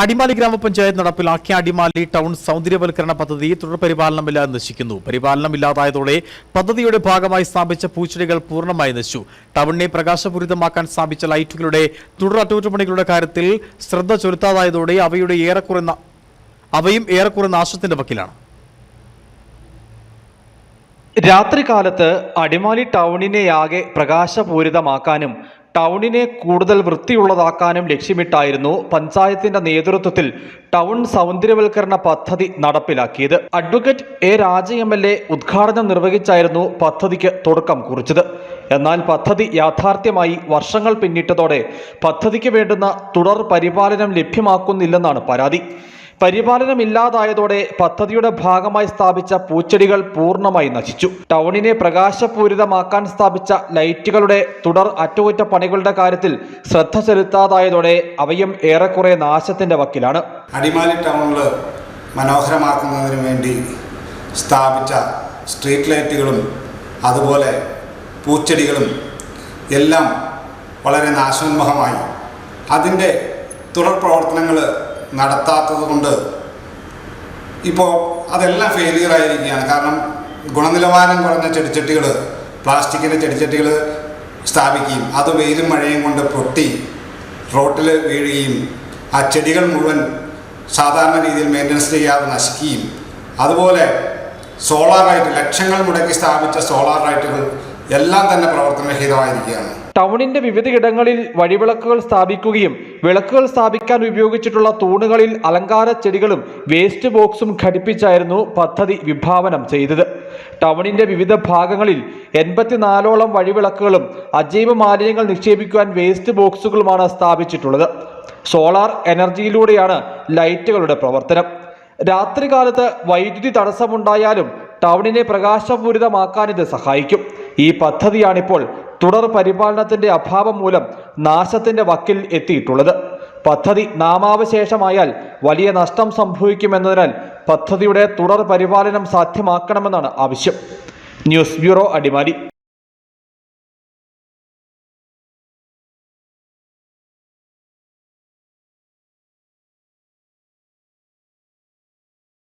അടിമാലി ഗ്രാമപഞ്ചായത്ത് നടപ്പിലാക്കിയ അടിമാലി ടൗൺ സൗന്ദര്യവൽക്കരണ പദ്ധതി തുടർ പരിപാലനമില്ലാതെ നശിക്കുന്നു പരിപാലനമില്ലാതായതോടെ പദ്ധതിയുടെ ഭാഗമായി സ്ഥാപിച്ച പൂച്ചെടികൾ പൂർണമായി നശിച്ചു. ടൗണിനെ പ്രകാശപൂരിതമാക്കാൻ സ്ഥാപിച്ച ലൈറ്റുകളുടെ തുടർ അറ്റകുറ്റപ്പണികളുടെ കാര്യത്തിൽ ശ്രദ്ധ ചെലുത്താതായതോടെ അവയുടെ ഏറെക്കുറെ അവയും ഏറെക്കുറെ നാശത്തിന്റെ വക്കിലാണ്. രാത്രികാലത്ത് അടിമാലി ടൗണിനെയാകെ പ്രകാശപൂരിതമാക്കാനും ടൗണിനെ കൂടുതൽ വൃത്തിയുള്ളതാക്കാനും ലക്ഷ്യമിട്ടായിരുന്നു പഞ്ചായത്തിന്റെ നേതൃത്വത്തിൽ ടൗൺ സൗന്ദര്യവൽക്കരണ പദ്ധതി നടപ്പിലാക്കിയത്. Advocate A Raja M L A ഉദ്ഘാടനം നിർവഹിച്ചായിരുന്നു പദ്ധതിക്ക് തുടക്കം കുറിച്ചത്. എന്നാൽ പദ്ധതി യാഥാർത്ഥ്യമായി വർഷങ്ങൾ പിന്നിട്ടതോടെ പദ്ധതിക്ക് വേണ്ടുന്ന തുടർ പരിപാലനം ലഭ്യമാക്കുന്നില്ലെന്നാണ് പരാതി. പരിപാലനമില്ലാതായതോടെ പദ്ധതിയുടെ ഭാഗമായി സ്ഥാപിച്ച പൂച്ചെടികൾ പൂർണമായി നശിച്ചു. ടൗണിനെ പ്രകാശപൂരിതമാക്കാൻ സ്ഥാപിച്ച ലൈറ്റുകളുടെ തുടർ അറ്റകുറ്റപ്പണികളുടെ കാര്യത്തിൽ ശ്രദ്ധ ചെലുത്താതായതോടെ അവയും ഏറെക്കുറെ നാശത്തിന്റെ വക്കിലാണ്. അടിമാലി ടൗണിൽ മനോഹരമാക്കുന്നതിന് വേണ്ടി സ്ഥാപിച്ച സ്ട്രീറ്റ് ലൈറ്റുകളും അതുപോലെ പൂച്ചെടികളും എല്ലാം വളരെ നാശോന്മുഖമായി. അതിന്റെ തുടർ പ്രവർത്തനങ്ങൾ നടത്താത്തത് കൊണ്ട് ഇപ്പോൾ അതെല്ലാം ഫെയിലിയർ ആയിരിക്കുകയാണ്. കാരണം ഗുണനിലവാരം കുറഞ്ഞ ചെടിച്ചട്ടികൾ പ്ലാസ്റ്റിക്കിന്റെ ചെടിച്ചട്ടികൾ സ്ഥാപിക്കുകയും അത് വെയിലും മഴയും കൊണ്ട് പൊട്ടി റോട്ടിൽ വീഴുകയും ആ ചെടികൾ മുഴുവൻ സാധാരണ രീതിയിൽ മെയിന്റനൻസ് ചെയ്യാതെ നശിക്കുകയും അതുപോലെ സോളാർ ലൈറ്റ് ലക്ഷങ്ങൾ മുടക്കി സ്ഥാപിച്ച സോളാർ ലൈറ്റുകൾ എല്ലാം തന്നെ പ്രവർത്തനരഹിതമായിരിക്കുകയാണ്. ടൗണിന്റെ വിവിധയിടങ്ങളിൽ വഴിവിളക്കുകൾ സ്ഥാപിക്കുകയും വിളക്കുകൾ സ്ഥാപിക്കാൻ ഉപയോഗിച്ചിട്ടുള്ള തൂണുകളിൽ അലങ്കാര ചെടികളും വേസ്റ്റ് ബോക്സും ഘടിപ്പിച്ചായിരുന്നു പദ്ധതി വിഭാവനം ചെയ്തത്. ടൗണിന്റെ വിവിധ ഭാഗങ്ങളിൽ എൺപത്തിനാലോളം വഴിവിളക്കുകളും അജൈവ മാലിന്യങ്ങൾ നിക്ഷേപിക്കുവാൻ വേസ്റ്റ് ബോക്സുകളുമാണ് സ്ഥാപിച്ചിട്ടുള്ളത്. സോളാർ എനർജിയിലൂടെയാണ് ലൈറ്റുകളുടെ പ്രവർത്തനം. രാത്രികാലത്ത് വൈദ്യുതി തടസ്സമുണ്ടായാലും ടൗണിനെ പ്രകാശപൂരിതമാക്കാൻ ഇത് സഹായിക്കും. ഈ പദ്ധതിയാണിപ്പോൾ തുടർ പരിപാലനത്തിന്റെ അഭാവം മൂലം നാശത്തിന്റെ വക്കിൽ എത്തിയിട്ടുള്ളത്. പദ്ധതി നാമാവശേഷമായാൽ വലിയ നഷ്ടം സംഭവിക്കുമെന്നതിനാൽ പദ്ധതിയുടെ തുടർ പരിപാലനം സാധ്യമാക്കണമെന്നാണ് ആവശ്യം. News bureau Adimali.